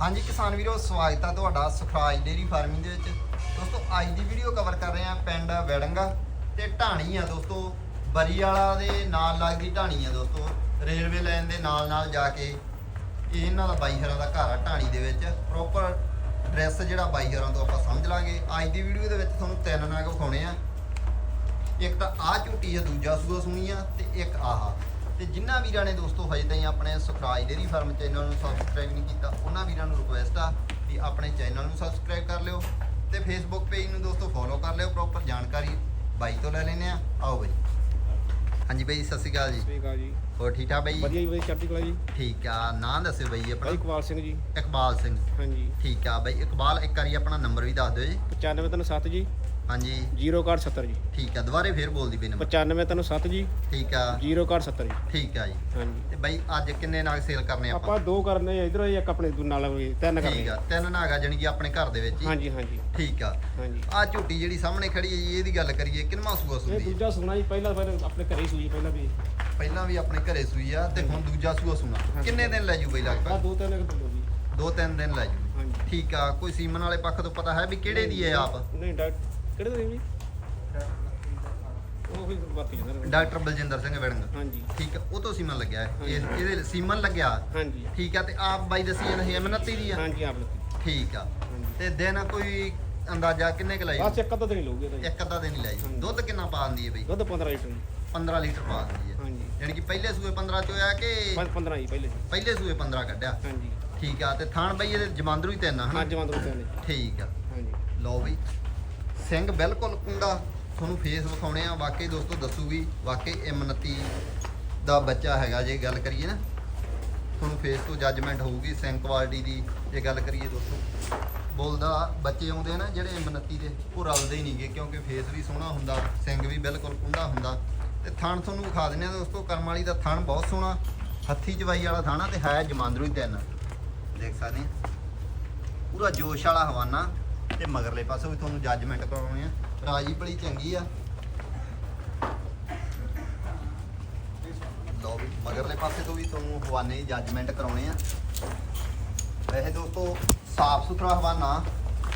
ਹਾਂਜੀ ਕਿਸਾਨ ਵੀਰੋ, ਸਵਾਗਤ ਹੈ ਤੁਹਾਡਾ ਸੁਖਰਾਜ ਡੇਰੀ ਫਾਰਮਿੰਗ ਦੇ ਵਿੱਚ। ਦੋਸਤੋ, ਅੱਜ ਦੀ ਵੀਡੀਓ ਕਵਰ ਕਰ ਰਹੇ ਹਾਂ ਪਿੰਡ ਵੈੜੰਗਾ ਤੇ ਢਾਣੀ ਆ ਦੋਸਤੋ। ਬਰੀ ਵਾਲਾ ਦੇ ਨਾਲ ਲੱਗਦੀ ਢਾਣੀ ਆ ਦੋਸਤੋ। ਰੇਲਵੇ ਲਾਈਨ ਦੇ ਨਾਲ ਨਾਲ ਜਾ ਕੇ ਇਹਨਾਂ ਦਾ ਬਾਈ ਹਰਾਂ ਦਾ ਘਰ ਆ ਢਾਣੀ ਦੇ ਵਿੱਚ। ਪ੍ਰੋਪਰ ਐਡਰੈਸ ਜਿਹੜਾ ਬਾਈ ਹਰਾਂ ਤੋਂ ਆਪਾਂ ਸਮਝ ਲਾਂਗੇ। ਅੱਜ ਦੀ ਵੀਡੀਓ ਦੇ ਵਿੱਚ ਤੁਹਾਨੂੰ ਤਿੰਨ ਨਾਗ ਵਿਖਾਉਣੇ ਆ। ਇੱਕ ਤਾਂ ਆ ਝੂਟੀ ਆ, ਦੂਜਾ ਸੂਆ ਸੁਣੀ ਆ ਤੇ ਇੱਕ ਆਹਾ। ਤੇ ਜਿਨ੍ਹਾਂ ਵੀਰਾਂ ਨੇ ਦੋਸਤੋ ਹਜੇ ਤਾਈਂ ਆਪਣੇ ਸੁਖਰਾਜ ਡੇਰੀ ਫਾਰਮ ਚੈਨਲ ਨੂੰ ਸਬਸਕ੍ਰਾਈਬ ਨਹੀਂ ਕੀਤਾ ਉਹਨਾਂ ਵੀਰਾਂ ਨੂੰ ਰਿਕੁਐਸਟ ਆ ਵੀ ਆਪਣੇ ਚੈਨਲ ਨੂੰ ਸਬਸਕ੍ਰਾਈਬ ਕਰ ਲਿਓ ਤੇ ਫੇਸਬੁੱਕ ਪੇਜ ਨੂੰ ਦੋਸਤੋ ਫੋਲੋ ਕਰ ਲਿਓ ਪ੍ਰੋਪਰ ਜਾਣਕਾਰੀ ਬਾਈ ਤੋਂ ਲੈ ਲੈਨੇ ਆ ਆਓ ਬਾਈ। ਹਾਂਜੀ ਬਾਈ ਸਤਿ ਸ਼੍ਰੀ ਅਕਾਲ ਜੀ। ਠੀਕ ਆ ਜੀ। ਹੋਰ ਠੀਕ ਠਾਕ ਬਾਈ? ਵਧੀਆ ਜੀ ਵਧੀਆ। ਚੜ੍ਹਦੀ ਕਲਾ ਜੀ। ਠੀਕ ਆ ਨਾਂ ਦੱਸਿਓ ਬਾਈ ਆਪਣਾ। ਇਕਬਾਲ ਸਿੰਘ ਜੀ। ਇਕਬਾਲ ਸਿੰਘ। ਹਾਂਜੀ। ਠੀਕ ਆ ਬਾਈ ਇਕਬਾਲ ਇੱਕ ਵਾਰੀ ਆਪਣਾ ਨੰਬਰ ਵੀ ਦੱਸ ਦਿਓ ਜੀ। 9537 ਜੀ। ਹਾਂਜੀ। 067 ਜੀ। ਠੀਕ ਆ ਦੁਬਾਰੇ ਫੇਰ ਬੋਲਦੀ ਪਈ ਨੰਬਰ 9537 ਜੀ। ਠੀਕ ਆ। 067 ਜੀ। ਠੀਕ ਆ ਜੀ। ਹਾਂਜੀ। ਤੇ ਬਾਈ ਅੱਜ ਕਿੰਨੇ ਨਾਗ ਸੇਲ ਕਰਨੇ ਆਪਾਂ? ਆਪਾਂ ਦੋ ਕਰਨੇ ਆ ਇਧਰੋਂ ਇੱਕ ਆਪਣੇ ਦੂ ਨਾਲ ਵੀ ਤਿੰਨ ਠੀਕ ਕਰਨੇ ਆ ਆ। ਤਿੰਨ ਨਾਗਾ ਜਾਣੀ ਕਿ ਆਪਣੇ ਘਰ ਦੇ ਵਿੱਚ ਹੀ? ਹਾਂਜੀ ਹਾਂਜੀ। ਠੀਕ ਆ। ਹਾਂਜੀ। ਆ ਝੂਟੀ ਜਿਹੜੀ ਸਾਹਮਣੇ ਖੜੀ ਹੈ ਜੀ ਇਹਦੀ ਗੱਲ ਕਰੀਏ ਕਿੰਨਾ ਸੂਆ ਇਹ ਸੂਈ ਹੈ? ਦੂਜਾ ਸੁਣਾ ਜੀ ਪਹਿਲਾਂ ਫਿਰ ਆਪਣੇ ਘਰੇ ਹੀ ਸੂਈ ਪਹਿਲਾਂ ਵੀ। ਪਹਿਲਾਂ ਵੀ ਆਪਣੇ ਘਰੇ ਸੂਈ ਆ ਤੇ ਹੁਣ ਦੂਜਾ ਸੂਆ ਸੁਣਾ। ਹਾਂਜੀ। ਕਿੰਨੇ ਦਿਨ ਲੈ ਜੂ ਬਈ ਆ ਲਗਭਗ ਦੋ ਤਿੰਨ ਇੱਕ ਦੋ ਜੀ ਦੋ ਤਿੰਨ ਦਿਨ ਲੈ ਜੂ। ਹਾਂਜੀ। ਠੀਕ ਆ ਕੋਈ ਸੀਮਨ ਵਾਲੇ ਪੱਖ ਤੋਂ ਪਤਾ ਹੈ ਵੀ ਕਿਹੜੇ ਦੀ ਹੈ ਆਪ? ਨਹੀਂ ਡਾਕਟਰ ਕਿਹੜੇ ਜੀ ਉਹ ਹੀ ਜਾਂਦਾ। ਡਾਕਟਰ ਬਲਜਿੰਦਰ ਸਿੰਘ ਵੜਿੰਗ। ਹਾਂਜੀ। ਠੀਕ ਆ ਉਹ ਤੋਂ ਸੀਮਨ ਲੱਗਿਆ ਹੈ। ਇਹ- ਇਹਦੇ ਸੀਮਨ ਲੱਗਿਆ। ਹਾਂਜੀ। ਠੀਕ ਆ ਤੇ ਆਪ ਬਾਈ ਦੱਸੀ ਜਾਂਦਾ ਸੀ M29 ਦੀ ਆ। ਹਾਂਜੀ ਆਪ ਲੱਗੀ। ਠੀਕ ਆ। ਤੇ ਦਿਨ ਕੋਈ ਅੰਦਾਜ਼ਾ ਕਿੰਨੇ ਕੁ ਲੈ ਬਸ ਇੱਕ ਅੱਧਾ ਦਿਨ ਹੀ ਲਊਗੇ ਜੀ। ਇੱਕ ਅੱਧਾ ਦਿਨ ਹੀ ਲੈ ਜੂ ਹਾਂਜੀ। ਦੁੱਧ ਕਿੰਨਾ ਪਾ ਦਿੰਦੀ ਹੈ ਬਈ? ਦੁੱਧ 15 ਲੀਟਰ ਜੀ। 15 ਲੀਟਰ ਪਾ ਦਿੰਦੀ ਹੈ। ਹਾਂਜੀ। ਯਾਨੀ ਕਿ ਪਹਿਲੇ ਸੂਏ 15 ਚ ਹੋਇਆ ਕਿ 15 ਜੀ ਪਹਿਲੇ ਪਹਿਲੇ ਸੂਏ 15 ਕੱਢਿਆ। ਹਾਂਜੀ। ਠੀਕ ਆ ਤੇ ਥਾਣ ਬਈ ਇਹਦੇ ਜਮਾਂਦਰੂ ਹੀ ਤਿੰਨ ਆ ਹਨਾ? ਅੱਜ ਮੰਦਰ ਉੱਤੇ ਨੇ ਠੀਕ ਆ। ਹਾਂਜੀ। ਲਓ ਬਈ। ਸਿੰਘ ਬਿਲਕੁਲ ਕੁੰਡਾ। ਤੁਹਾਨੂੰ ਫੇਸ ਵਿਖਾਉਣੇ ਆ। ਵਾਕਈ ਦੋਸਤੋ ਦੱਸੂਗੀ ਵਾਕਈ M29 ਦਾ ਬੱਚਾ ਹੈਗਾ ਜੇ ਗੱਲ ਕਰੀਏ ਨਾ। ਤੁਹਾਨੂੰ ਫੇਸ ਤੋਂ ਜੱਜਮੈਂਟ ਹੋਊਗੀ ਸਿੰਘ ਕੁਆਲਿਟੀ ਦੀ, ਜੇ ਗੱਲ ਕਰੀਏ ਦੋਸਤੋ। ਬੋਲਦਾ, ਬੱਚੇ ਆਉਂਦੇ ਨਾ ਜਿਹੜੇ M29 ਦੇ, ਉਹ ਰਲਦੇ ਹੀ ਨਹੀਂਗੇ ਕਿਉਂਕਿ ਫੇਸ ਵੀ ਸੋਹਣਾ ਹੁੰਦਾ, ਸਿੰਘ ਵੀ ਬਿਲਕੁਲ ਕੁੰਡਾ ਹੁੰਦਾ। ਤੇ ਥਣ ਤੁਹਾਨੂੰ ਵਿਖਾ ਦਿੰਦੇ ਆ ਦੋਸਤੋ, ਕਰਮ ਵਾਲੀ ਦਾ ਥਣ ਬਹੁਤ ਸੋਹਣਾ। ਹੱਥੀ ਜਵਾਈ ਵਾਲਾ ਥਾਣਾ ਤੇ ਹੈ ਜਮਾਂਦਰੂ ਹੀ ਤਿੰਨ। ਦੇਖ ਸਕਦੇ ਆ। ਪੂਰਾ ਜੋਸ਼ ਵਾਲਾ ਹਵਾਨਾ। ਤੇ ਮਗਰਲੇ ਪਾਸੇ ਵੀ ਤੁਹਾਨੂੰ ਜੱਜਮੈਂਟ ਕਰਾਉਣੇ ਆ। ਰਾਜੀ ਬੜੀ ਚੰਗੀ ਆ। ਲਓ ਵੀ, ਮਗਰਲੇ ਪਾਸੇ ਤੋਂ ਵੀ ਤੁਹਾਨੂੰ ਹਵਾਨੇ ਦੀ ਜੱਜਮੈਂਟ ਕਰਾਉਣੇ ਆ। ਵੈਸੇ ਦੋਸਤੋ, ਸਾਫ਼ ਸੁਥਰਾ ਹਵਾਨਾ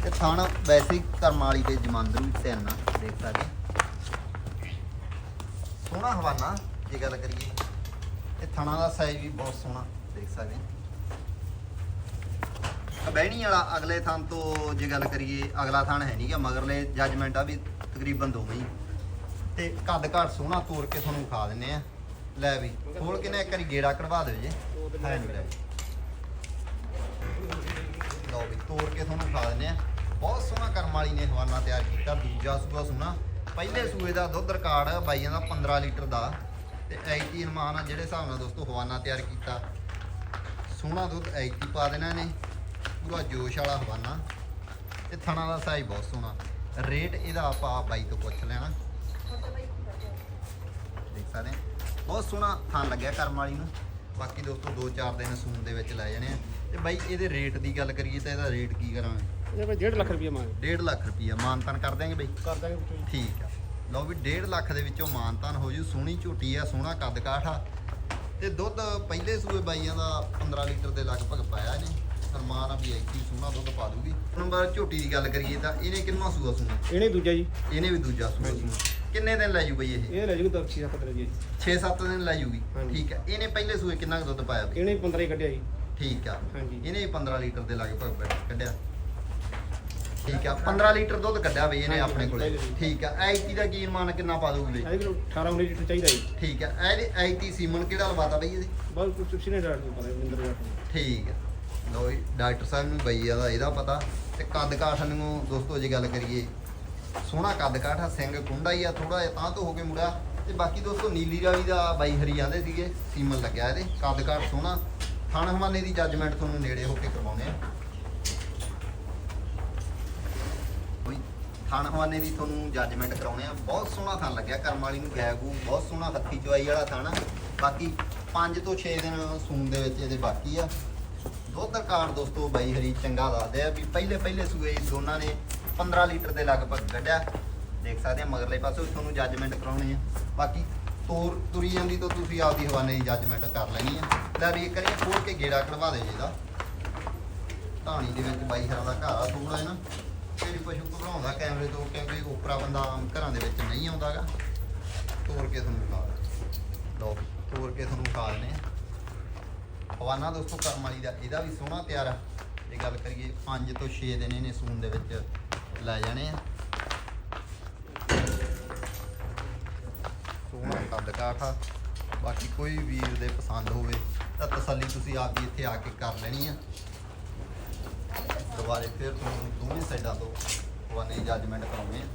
ਤੇ ਥਣ ਵੈਸੇ ਹੀ ਕਰਮ ਵਾਲੀ ਤੇ ਜਮਾਂਦਰੂ ਵੀ ਤਿੰਨ ਦੇਖ ਸਕਦੇ ਸੋਹਣਾ ਹਵਾਨਾ, ਜੇ ਗੱਲ ਕਰੀਏ। ਇਹ ਥਣਾ ਦਾ ਸਾਈਜ਼ ਵੀ ਬਹੁਤ ਸੋਹਣਾ, ਦੇਖ ਸਕਦੇ ਆ ਬਹਿਣੀ ਵਾਲਾ ਅਗਲੇ ਥਾਂ ਤੋਂ ਜੇ ਗੱਲ ਕਰੀਏ, ਅਗਲਾ ਥਾਂ ਹੈ ਨਹੀਂਗਾ ਮਗਰਲੇ ਜੱਜਮੈਂਟ ਆ ਵੀ ਤਕਰੀਬਨ ਦੋਵੇਂ ਹੀ। ਤੇ ਕੱਦ ਘਾਟ ਸੋਹਣਾ ਤੋੜ ਕੇ ਤੁਹਾਨੂੰ ਖਾ ਦਿੰਨੇ ਆ। ਲੈ ਵੀ, ਖੋਲ ਕੇ ਨਾ ਇੱਕ ਵਾਰੀ ਗੇੜਾ ਕਢਵਾ ਦਿਓ ਜੇ। ਹੈ ਨੀ, ਲੈ ਲਓ ਵੀ, ਤੋੜ ਕੇ ਤੁਹਾਨੂੰ ਖਾ ਦਿੰਨੇ ਆ। ਬਹੁਤ ਸੋਹਣਾ ਕਰਮ ਵਾਲੀ ਨੇ ਹਵਾਨਾ ਤਿਆਰ ਕੀਤਾ, ਦੂਜਾ ਸੂਆ ਸੋਹਣਾ। ਪਹਿਲੇ ਸੂਏ ਦਾ ਦੁੱਧ ਰਿਕਾਰਡ ਬਾਈਆਂ ਦਾ 15 ਲੀਟਰ ਦਾ। ਤੇ ਐਚਟੀ ਅਨੁਮਾਨ ਆ, ਜਿਹੜੇ ਹਿਸਾਬ ਨਾਲ ਦੋਸਤੋ ਹਵਾਨਾ ਤਿਆਰ ਕੀਤਾ। ਸੋਹਣਾ ਦੁੱਧ ਐਚਟੀ ਪਾ ਦੇਣਾ ਨੇ ਪੂਰਾ ਜੋਸ਼ ਵਾਲਾ ਹਵਾਨਾ ਤੇ ਥਣਾ ਦਾ ਸਾਈਜ਼ ਬਹੁਤ ਸੋਹਣਾ। ਰੇਟ ਇਹਦਾ ਆਪਾਂ ਬਾਈ ਤੋਂ ਪੁੱਛ ਲੈਣਾ। ਦੇਖ ਸਕਦੇ। ਬਹੁਤ ਸੋਹਣਾ ਥਣ ਲੱਗਿਆ ਕਰਮ ਵਾਲੀ ਨੂੰ। ਬਾਕੀ ਦੋਸਤੋ 2-4 ਦਿਨ ਸੂਨ ਦੇ ਵਿੱਚ ਲੈ ਜਾਣੇ ਆ। ਤੇ ਬਾਈ ਇਹਦੇ ਰੇਟ ਦੀ ਗੱਲ ਕਰੀਏ ਤਾਂ ਇਹਦਾ ਰੇਟ ਕੀ ਕਰਾਂਗੇ ਇਹ ਭਾਈ 1.5 ਲੱਖ ਰੁਪਏ ਮੰਗ 1.5 ਲੱਖ ਰੁਪਈਆ। ਮਾਨਤਨ ਕਰ ਦਿਆਂਗੇ ਬਾਈ? ਕਰ ਦਾਂਗੇ ਵਿੱਚੋਂ। ਠੀਕ ਆ। ਲਓ ਵੀ 1.5 ਲੱਖ ਦੇ ਵਿੱਚੋਂ ਮਾਨਤਨ ਹੋ ਜੂ। ਸੋਹਣੀ ਝੋਟੀ ਆ ਸੋਹਣਾ ਕੱਦ ਕਾਠ ਆ। ਤੇ ਦੁੱਧ ਪਹਿਲੇ ਸੂਏ ਬਾਈਆਂ ਦਾ 15 ਲੀਟਰ ਦੇ ਲਗਭਗ ਪਾਇਆ ਇਹਨੇ। ਅਰਮਾਨ ਆ ਵੀ ਐਕੀ ਸੋਹਣਾ ਦੁੱਧ ਪਾ ਦੂਗੀ। ਨੰਬਰ ਝੋਟੀ ਦੀ ਗੱਲ ਕਰੀਏ ਤਾਂ ਇਹਨੇ ਕਿੰਨਾ ਸੂਆ ਸੂਣਾ? ਇਹਨੇ ਦੂਜਾ ਜੀ। ਇਹਨੇ ਵੀ ਦੂਜਾ ਸੂਆ ਹਾਂਜੀ। ਸੂਣਾ। ਕਿੰਨੇ ਦਿਨ ਲੈ ਜੂ ਬਈ ਇਹ? ਇਹ ਲੈ ਜੂ ਤਾਂ 6 7 ਜੀ। 6-7 ਦਿਨ ਲੈ ਜੂਗੀ। ਹਾਂਜੀ। ਠੀਕ ਆ ਇਹਨੇ ਪਹਿਲੇ ਸੂਏ ਕਿੰਨਾ ਕੁ ਦੁੱਧ ਪਾਇਆ ਬਈ? ਇਹਨੇ 15 ਹੀ ਕੱਢਿਆ ਜੀ। ਠੀਕ ਆ। ਹਾਂਜੀ। ਇਹਨੇ ਵੀ 15 ਲੀਟਰ ਦੇ ਲਗਭਗ ਕੱਢਿਆ। ਠੀਕ ਆ। 15 ਲੀਟਰ ਦੁੱਧ ਕੱਢਿਆ ਬਈ ਇਹਨੇ ਹਾਂਜੀ, ਆਪਣੇ ਕੋਲੇ। ਪਹਿਲੇ ਦੀ। ਠੀਕ ਆ। ਐਚਟੀ ਦਾ ਕੀ ਮਾਨ ਕਿੰਨਾ ਪਾ ਦੂਗੀ ਬਈ? ਇਹ ਵੀ 18 19 ਲੀਟਰ ਚਾਹੀਦਾ ਜੀ। ਠੀਕ ਆ। ਇਹਦੇ ਐਚਟੀ ਸੀਮਨ ਕਿਹੜਾ ਲਵਾਤਾ ਬਈ ਇਹਦੇ? ਬਹੁਤ ਕੁਝ ਤੁਸੀਂ ਨੇ ਡਾਕਟਰ ਨੂੰ ਪਤਾ ਮਿੰਦਰ ਡਾਕਟਰ ਠੀਕ ਆ। ਲੋ ਡਾਕਟਰ ਸਾਹਿਬ ਨੂੰ ਬਈ ਦਾ ਇਹਦਾ ਪਤਾ। ਤੇ ਕੱਦ ਕਾਠ ਨੂੰ ਦੋਸਤੋ, ਜੇ ਗੱਲ ਕਰੀਏ, ਸੋਹਣਾ ਕੱਦ ਕਾਠ ਆ, ਸਿੰਘ ਕੁੰਡਾ ਹੀ ਆ ਥੋੜਾ ਜਿਹਾ ਤਾਂ ਤੋਂ ਹੋ ਕੇ ਮੁੜਿਆ। ਤੇ ਬਾਕੀ ਦੋਸਤੋ, ਨੀਲੀ ਰਾਵੀ ਦਾ ਬਾਈ ਹਰੀ ਜਾਂਦੇ ਸੀਗੇ, ਸੀਮਨ ਲੱਗਿਆ ਇਹਦੇ। ਕੱਦ ਕਾਠ ਸੋਹਣਾ। ਥਣ ਹਵਾਨੇ ਦੀ ਜੱਜਮੈਂਟ ਤੁਹਾਨੂੰ ਨੇੜੇ ਹੋ ਕੇ ਕਰਵਾਉਣੇ ਆ। ਥਾਣ ਹਵਾਨੇ ਦੀ ਤੁਹਾਨੂੰ ਜੱਜਮੈਂਟ ਕਰਾਉਣੇ ਆ। ਬਹੁਤ ਸੋਹਣਾ ਥਣ ਲੱਗਿਆ, ਕਰਮ ਵਾਲੀ ਨੂੰ ਗੈਗੂ ਬਹੁਤ ਸੋਹਣਾ ਹੱਥੀ ਚਵਾਈ ਵਾਲਾ ਥਣ। ਬਾਕੀ 5 ਤੋਂ 6 ਦਿਨ ਸੂਨ ਦੇ ਵਿੱਚ ਇਹਦੇ ਬਾਕੀ ਆ। ਦੁੱਧ ਰਿਕਾਰਡ ਦੋਸਤੋ, ਬਾਈ ਹਰੀ ਚੰਗਾ ਦੱਸਦੇ ਆ ਵੀ ਪਹਿਲੇ ਪਹਿਲੇ ਸੂਏ ਦੋਨਾਂ ਨੇ 15 ਲੀਟਰ ਦੇ ਲਗਭਗ ਕੱਢਿਆ। ਦੇਖ ਸਕਦੇ ਆ, ਮਗਰਲੇ ਪਾਸੇ ਤੁਹਾਨੂੰ ਜੱਜਮੈਂਟ ਕਰਾਉਣੇ ਆ। ਬਾਕੀ ਤੋਰ ਤੁਰੀ ਜਾਂਦੀ ਤਾਂ ਤੁਸੀਂ ਆਪਦੀ ਹਵਾਨੇ ਦੀ ਜੱਜਮੈਂਟ ਕਰ ਲੈਣੀ ਆ। ਲੈ ਵੀ ਕਰੀਏ ਖੋਲ ਕੇ ਗੇੜਾ ਕਢਵਾ ਦੇ ਜਿਹਦਾ ਢਾਣੀ ਦੇ ਵਿੱਚ ਬਾਈ ਹਰਾਂ ਦਾ ਘਰ ਆ ਥੋੜਾ ਹੈ ਨਾ। ਜਿਹੜੀ ਪਸ਼ੂ ਘਬਰਾਉਂਦਾ ਕੈਮਰੇ ਤੋਂ, ਕਿਉਂਕਿ ਉਪਰਾ ਬੰਦਾ ਘਰਾਂ ਦੇ ਵਿੱਚ ਨਹੀਂ ਆਉਂਦਾਗਾ। ਤੋਰ ਕੇ ਤੁਹਾਨੂੰ ਖਾ ਲਓ ਤੋੜ ਕੇ ਤੁਹਾਨੂੰ ਖਾ ਦਿੰਦੇ ਆ। ਹਵਾਨਾ ਦੋਸਤੋ, ਕਰਮ ਵਾਲੀ ਦਾ ਇਹਦਾ ਵੀ ਸੋਹਣਾ ਤਿਆਰ ਆ। ਜੇ ਗੱਲ ਕਰੀਏ 5 ਤੋਂ 6 ਦਿਨ ਇਹਨੇ ਸੂਨ ਦੇ ਵਿੱਚ ਲੈ ਜਾਣੇ ਆ। ਸੋਹਣਾ ਕੱਦ ਕਾਠਾ ਬਾਕੀ ਕੋਈ ਵੀਰ ਦੇ ਪਸੰਦ ਹੋਵੇ, ਤਾਂ ਤਸੱਲੀ ਤੁਸੀਂ ਆਪ ਵੀ ਇੱਥੇ ਆ ਕੇ ਕਰ ਲੈਣੀ ਆ। ਦੁਬਾਰੇ ਫਿਰ ਤੁਹਾਨੂੰ ਦੋਵੇਂ ਸਾਈਡਾਂ ਤੋਂ ਹਵਾਨੇ ਜੱਜਮੈਂਟ ਕਰਾਉਣੇ ਆ।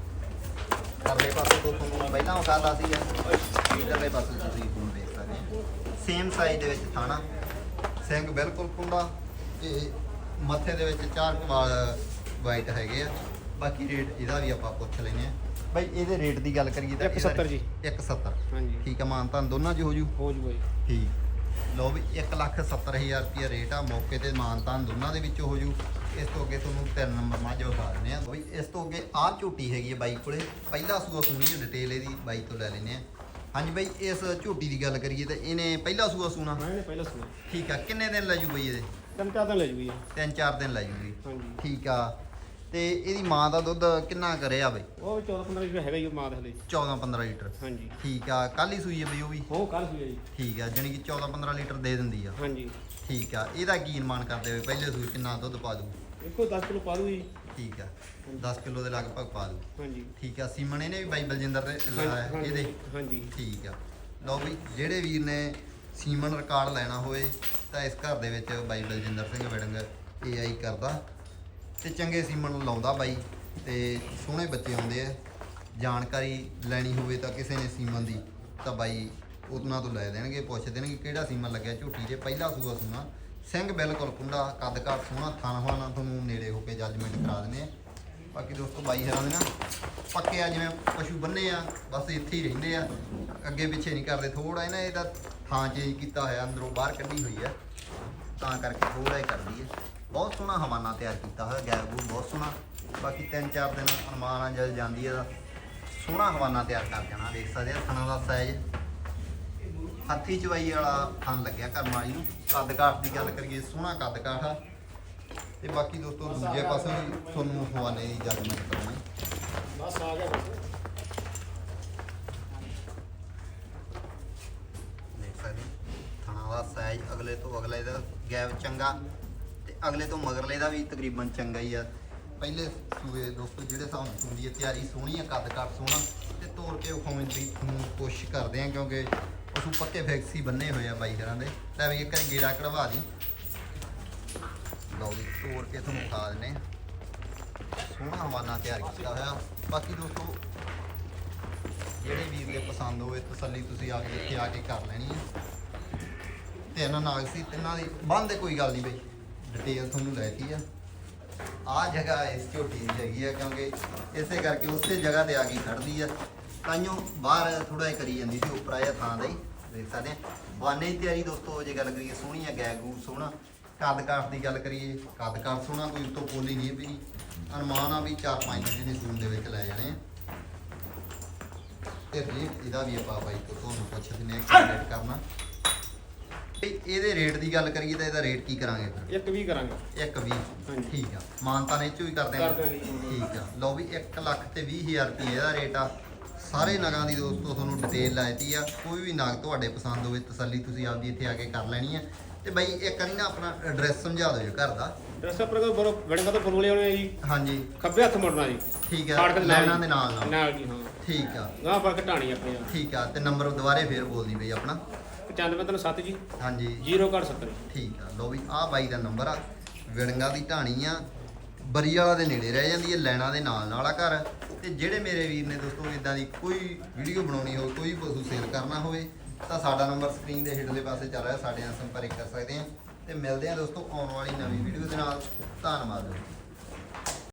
ਕਰਲੇ ਪਾਸੇ ਤੋਂ ਤੁਹਾਨੂੰ ਮੈਂ ਪਹਿਲਾਂ ਵਿਖਾਤਾ ਸੀਗਾ ਇਧਰਲੇ ਪਾਸੇ ਤੁਸੀਂ ਹੁਣ ਦੇਖ ਸਕਦੇ ਆ। ਸੇਮ ਸਾਈਜ਼ ਦੇ ਵਿੱਚ ਥਾਣਾ। ਸਿੰਘ ਬਿਲਕੁਲ ਕੁੰਡਾ ਤੇ ਮੱਥੇ ਦੇ ਵਿੱਚ ਚਾਰ ਕਮਾਲ ਵਾਈਟ ਹੈਗੇ ਆ। ਬਾਕੀ ਰੇਟ ਇਹਦਾ ਵੀ ਆਪਾਂ ਪੁੱਛ ਲੈਨੇ ਆ ਬਾਈ ਇਹਦੇ ਰੇਟ ਦੀ ਗੱਲ ਕਰੀਏ ਤਾਂ 170 ਜੀ। 170 ਹਾਂਜੀ। ਠੀਕ ਆ ਮਾਨਤਾਂ ਦੋਨਾਂ 'ਚ ਹੋ ਜੂ? ਹੋ ਜੂਗਾ ਜੀ ਠੀਕ। ਲੋ ਵੀ 170000 ਰੁਪਏ ਰੇਟ ਆ ਮੌਕੇ ਤੇ ਮਾਨਤਾਨ ਦੋਨਾਂ ਦੇ ਵਿੱਚ ਹੋ ਜੂ। ਇਸ ਤੋਂ ਅੱਗੇ ਤੁਹਾਨੂੰ ਤਿੰਨ ਨੰਬਰ ਮੱਝ ਵਿਖਾ ਦਿੰਦੇ ਆ ਬਈ ਇਸ ਤੋਂ ਅੱਗੇ ਆਹ ਝੂਟੀ ਹੈਗੀ ਹੈ ਬਾਈ ਕੋਲੇ। ਪਹਿਲਾ ਸੂਆ ਸੁਣੀ ਡਿਟੇਲ ਇਹਦੀ ਬਾਈ ਤੋਂ ਲੈ ਲੈਨੇ ਆ ਹਾਂਜੀ ਬਾਈ ਇਸ ਝੂਟੀ ਦੀ ਗੱਲ ਕਰੀਏ ਤਾਂ ਇਹਨੇ ਪਹਿਲਾ ਸੂਆ ਸੁਣਾ। ਮੈਂ ਇਹਨੇ ਪਹਿਲਾਂ ਸੁਣਾ ਠੀਕ ਆ ਕਿੰਨੇ ਦਿਨ ਲੈ ਜੂ ਬਈ ਇਹਦੇ? ਤਿੰਨ ਚਾਰ ਦਿਨ ਲੈ ਜੂਗੀ ਜੀ ਤਿੰਨ ਚਾਰ ਦਿਨ ਲੈ ਜੂਗੀ। ਹਾਂਜੀ। ਠੀਕ ਆ ਤੇ ਇਹਦੀ ਮਾਂ ਦਾ ਦੁੱਧ ਕਿੰਨਾ ਕਰਿਆ ਬਈ? ਉਹ 14 15 ਲੀਟਰ ਹੈਗਾ ਉਹ ਮਾਂ ਦੇ ਹਲੇ। 14 15 ਲੀਟਰ। ਹਾਂਜੀ। ਠੀਕ ਆ ਕੱਲ ਹੀ ਸੂਈ ਹੈ ਬਈ ਉਹ ਵੀ। ਉਹ ਕੱਲ ਸੂਈ ਜੀ। ਠੀਕ ਆ ਜਾਣੀ ਕਿ 14 15 ਲੀਟਰ ਦੇ ਦਿੰਦੀ ਆ। ਹਾਂਜੀ। ਠੀਕ ਆ ਇਹਦਾ ਕੀ ਅਨੁਮਾਨ ਕਰਦੇ ਹੋਏ ਪਹਿਲੇ ਸੂਈ ਕਿੰਨਾ ਦੁੱਧ ਪਾ ਦੂ ਇੱਕੋ 10 ਕਿਲੋ ਪਾ ਦੂ ਜੀ। ਠੀਕ ਆ। 10 ਕਿਲੋ ਦੇ ਲਗਭਗ ਪਾ ਦੂ ਹਾਂਜੀ। ਠੀਕ ਆ ਸੀਮਨ ਇਹਨੇ ਵੀ ਬਾਈ ਬਲਜਿੰਦਰ ਦੇ ਲਾਇਆ ਹਾਂਜੀ, ਇਹਦੇ। ਹਾਂਜੀ। ਠੀਕ ਆ। ਲਓ ਵੀ ਜਿਹੜੇ ਵੀਰ ਨੇ ਸੀਮਨ ਰਿਕਾਰਡ ਲੈਣਾ ਹੋਵੇ ਤਾਂ ਇਸ ਘਰ ਦੇ ਵਿੱਚ ਬਾਈ ਬਲਜਿੰਦਰ ਸਿੰਘ ਵੜੰਗ ਏਆਈ ਕਰਦਾ। ਤੇ ਚੰਗੇ ਸੀਮਨ ਲਾਉਂਦਾ ਬਾਈ ਤੇ ਸੋਹਣੇ ਬੱਚੇ ਆਉਂਦੇ ਆ। ਜਾਣਕਾਰੀ ਲੈਣੀ ਹੋਵੇ ਤਾਂ ਕਿਸੇ ਨੇ ਸੀਮਨ ਦੀ ਤਾਂ ਬਾਈ ਉਹਨਾਂ ਤੋਂ ਲੈ ਦੇਣਗੇ ਪੁੱਛ ਦੇਣਗੇ ਕਿਹੜਾ ਸੀਮਨ ਲੱਗਿਆ ਝੂਟੀ ਜੇ ਪਹਿਲਾ ਸੂਆ ਸੂਣਾ। ਸਿੰਘ ਬਿਲਕੁਲ ਕੁੰਡਾ ਕੱਦ ਕਾਠ ਸੋਹਣਾ ਥਣ ਹੋਣਾ ਤੁਹਾਨੂੰ ਨੇੜੇ ਹੋ ਕੇ ਜੱਜਮੈਂਟ ਕਰਾ ਦਿੰਦੇ ਆ। ਬਾਕੀ ਦੋਸਤੋ ਬਾਈ ਹਰਾਂ ਨਾ, ਪੱਕੇ ਆ ਜਿਵੇਂ ਪਸ਼ੂ ਬੰਨੇ ਆ, ਬਸ ਇੱਥੇ ਹੀ ਰਹਿੰਦੇ ਆ। ਅੱਗੇ ਪਿੱਛੇ ਨਹੀਂ ਕਰਦੇ ਥੋੜਾ ਇਹਨਾਂ ਇਹਦਾ ਥਾਂ ਚੇਂਜ ਕੀਤਾ ਹੋਇਆ, ਅੰਦਰੋਂ ਬਾਹਰ ਕੱਢੀ ਹੋਈ ਆ। ਤਾਂ ਕਰਕੇ ਥੋੜਾ ਹੀ ਕਰਦੀ ਹੈ ਬਹੁਤ ਸੋਹਣਾ ਹਵਾਨਾ ਤਿਆਰ ਕੀਤਾ ਹੋਇਆ, ਗੈਰ ਗੂਰ ਬਹੁਤ ਸੋਹਣਾ। ਬਾਕੀ ਤਿੰਨ ਚਾਰ ਦਿਨ ਅਨੁਮਾਨ ਆ ਜਦ ਜਾਂਦੀ ਹੈ ਤਾਂ ਸੋਹਣਾ ਹਵਾਨਾ ਤਿਆਰ ਕਰ ਜਾਣਾ, ਦੇਖ ਸਕਦੇ ਆ ਥਣਾ ਦਾ ਸਾਈਜ਼ ਹੱਥੀ ਚਵਾਈ ਵਾਲਾ ਥਣ ਲੱਗਿਆ ਕਰਮ ਵਾਲੀ ਨੂੰ। ਕੱਦ ਕਾਠ ਦੀ ਗੱਲ ਕਰੀਏ ਸੋਹਣਾ ਕੱਦ ਕਾਠ ਆ। ਤੇ ਬਾਕੀ ਦੋਸਤੋ ਦੂਜੇ ਪਾਸੇ ਵੀ ਤੁਹਾਨੂੰ ਹਵਾਨੇ ਦੀ ਜੱਜਮੈਂਟ ਕਰਾਉਣੀ। ਬਸ ਆ ਗਿਆ ਬਸ। ਦੇਖ ਸਕਦੇ ਥਣਾ ਦਾ ਸਾਈਜ਼ ਅਗਲੇ ਤੋਂ ਅਗਲੇ ਦਾ ਗੈਪ ਚੰਗਾ ਤੇ ਅਗਲੇ ਤੋਂ ਮਗਰਲੇ ਦਾ ਵੀ ਤਕਰੀਬਨ ਚੰਗਾ ਹੀ ਆ। ਪਹਿਲੇ ਸੂਏ ਦੋਸਤੋ ਜਿਹੜੇ ਨਾਲ ਹੁੰਦੀ ਹੈ ਤਿਆਰੀ ਸੋਹਣੀ ਆ ਕੱਦ ਕੱਟ ਸੋਹਣਾ। ਤੇ ਤੋੜ ਕੇ ਵਿਖਾਉਣ ਦੀ ਤੁਹਾਨੂੰ ਕੋਸ਼ਿਸ਼ ਕਰਦੇ ਆ ਕਿਉਂਕਿ ਪਸ਼ੂ ਪੱਕੇ ਫੈਕਸੀ ਬੰਨੇ ਹੋਏ ਆ ਬਾਈ ਘਰਾਂ ਦੇ। ਲੈ ਵੀ ਇੱਕ ਵਾਰੀ ਗੇੜਾ ਕਢਵਾ ਦੀ। ਲਓ ਵੀ ਤੋੜ ਕੇ ਤੁਹਾਨੂੰ ਖਾ ਦਿੰਨੇ ਸੋਹਣਾ ਹਵਾਨਾ ਤਿਆਰ ਕੀਤਾ ਹੋਇਆ। ਬਾਕੀ ਦੋਸਤੋ, ਜਿਹੜੇ ਵੀਰ ਦੇ ਪਸੰਦ ਹੋਵੇ ਤਸੱਲੀ ਤੁਸੀਂ ਆ ਕੇ ਇੱਥੇ ਆ ਕੇ ਕਰ ਲੈਣੀ ਹੈ ਤੇ ਇਹਨਾਂ ਨਾਲ ਸੀ ਤਿੰਨਾਂ ਦੀ ਬੰਦ ਕੋਈ ਗੱਲ ਨਹੀਂ ਬਈ। ਡਿਟੇਲ ਤੁਹਾਨੂੰ ਲੈਤੀ ਆ। ਆ ਜਗ੍ਹਾ ਇਸ ਝੋਟੀ ਦੀ ਹੈਗੀ ਆ, ਕਿਉਂਕਿ ਇਸੇ ਕਰਕੇ ਉਸੇ ਜਗ੍ਹਾ ਤੇ ਆ ਕੇ ਖੜਦੀ ਆ। ਤਾਈਓ ਬਾਹਰ ਥੋੜਾ ਜਿਹਾ ਕਰੀ ਜਾਂਦੀ ਸੀ ਉੱਪਰ ਆਇਆ ਥਾਂ ਦਾ ਹੀ ਦੇਖ ਸਕਦੇ ਆ। ਬਾਨੇ ਦੀ ਤਿਆਰੀ ਦੋਸਤੋ ਜੇ ਗੱਲ ਕਰੀਏ ਸੋਹਣੀ ਆ ਗੈਗ ਸੋਹਣਾ। ਕੱਦ ਕਾਠ ਦੀ ਗੱਲ ਕਰੀਏ ਕੱਦ ਕਾਠ ਸੋਹਣਾ ਕੋਈ ਉੱਤੋਂ ਪੋਲੀ ਨਹੀਂ ਵੀ। ਅਨੁਮਾਨ ਆ ਵੀ 4-5 ਦਿਨ ਸੂਨ ਦੇ ਵਿੱਚ ਲੈ ਜਾਣੇ ਆ। ਤੇ ਰੇਟ ਇਹਦਾ ਵੀ ਆਪਾਂ ਬਾਈ ਤੋਂ ਤੁਹਾਨੂੰ ਪੁੱਛ ਦਿੰਦੇ ਆ ਕੀ ਰੇਟ ਕਰਨਾ। ਇਹਦੇ ਰੇਟ ਦੀ ਗੱਲ ਕਰੀਏ ਤਾਂ ਇਹਦਾ ਰੇਟ ਕੀ ਕਰਾਂਗੇ ਫਿਰ? ਇੱਕ ਵੀ ਕਰਾਂਗੇ। ਇੱਕ 20 ਹਾਂਜੀ। ਠੀਕ ਆ। ਮਾਨਤਾ ਨੇ ਚੋਂ ਹੀ ਕਰ ਜੀ। ਠੀਕ ਆ। ਲਓ ਵੀ 1 ਲੱਖ ਤੇ 20000 ਰੁਪਏ ਇਹਦਾ ਰੇਟ ਆ। ਸਾਰੇ ਨਗਾਂ ਦੀ ਦੋਸਤੋ ਤੁਹਾਨੂੰ ਡਿਟੇਲ ਲਾਇਤੀ ਆ। ਕੋਈ ਵੀ ਨਗ ਤੁਹਾਡੇ ਪਸੰਦ ਹੋਵੇ ਤਸੱਲੀ ਤੁਸੀਂ ਆਪਦੀ ਇੱਥੇ ਆ ਕੇ ਕਰ ਲੈਣੀ ਆ। ਤੇ ਬਾਈ ਇੱਕ ਵਾਰੀ ਨਾ ਆਪਣਾ ਐਡਰੈਸ ਸਮਝਾ ਦਿਓ ਜੀ ਘਰ ਦਾ। ਪਰ ਕੋ ਬਰੋ ਵੜੇਗਾ ਤਾਂ ਬਰੋਲੇ ਵਾਲੇ ਆ ਜੀ। ਹਾਂਜੀ। ਖੱਬੇ ਹੱਥ ਮੁੜਨਾ ਜੀ। ਠੀਕ ਆ ਲੈਣਾ। ਦੇ ਨਾਲ ਨਾਲ। ਨਾਲ ਜੀ ਹਾਂ। ਠੀਕ ਆ। ਗਾਂ ਪਰ ਘਟਾਣੀ ਆਪਣੇ ਆ। ਠੀਕ ਆ ਤੇ ਨੰਬਰ ਦੁਬਾਰੇ ਫੇਰ ਬੋਲਦੀ ਬਈ ਆਪਣਾ। 95 ਜੀ। ਹਾਂਜੀ। 070 ਠੀਕ ਆ ਲੋ ਵੀ ਆਹ ਬਾਈ ਦਾ ਨੰਬਰ ਆ। ਵਿੜੰਗਾ ਦੀ ਢਾਣੀ ਆ। ਬਰੀ ਵਾਲਾ ਦੇ ਨੇੜੇ ਰਹਿ ਜਾਂਦੀ ਹੈ, ਲੈਣਾ ਦੇ ਨਾਲ ਨਾਲ ਆ ਘਰ। ਤੇ ਜਿਹੜੇ ਮੇਰੇ ਵੀਰ ਨੇ ਦੋਸਤੋ ਇਦਾਂ ਦੀ ਕੋਈ ਵੀਡੀਓ ਬਣਾਉਣੀ ਹੋਵੇ, ਕੋਈ ਪਸ਼ੂ ਸੇਲ ਕਰਨਾ ਹੋਵੇ, ਤਾਂ ਸਾਡਾ ਨੰਬਰ ਸਕਰੀਨ ਦੇ ਹੇਠਲੇ ਪਾਸੇ ਚੱਲ ਰਿਹਾ, ਸਾਡੇ ਨਾਲ ਸੰਪਰਕ ਕਰ ਸਕਦੇ ਆ ਤੇ ਮਿਲਦੇ ਆ ਦੋਸਤੋ, ਆਉਣ ਵਾਲੀ ਨਵੀਂ ਵੀਡੀਓ ਦੇ ਨਾਲ। ਧੰਨਵਾਦ।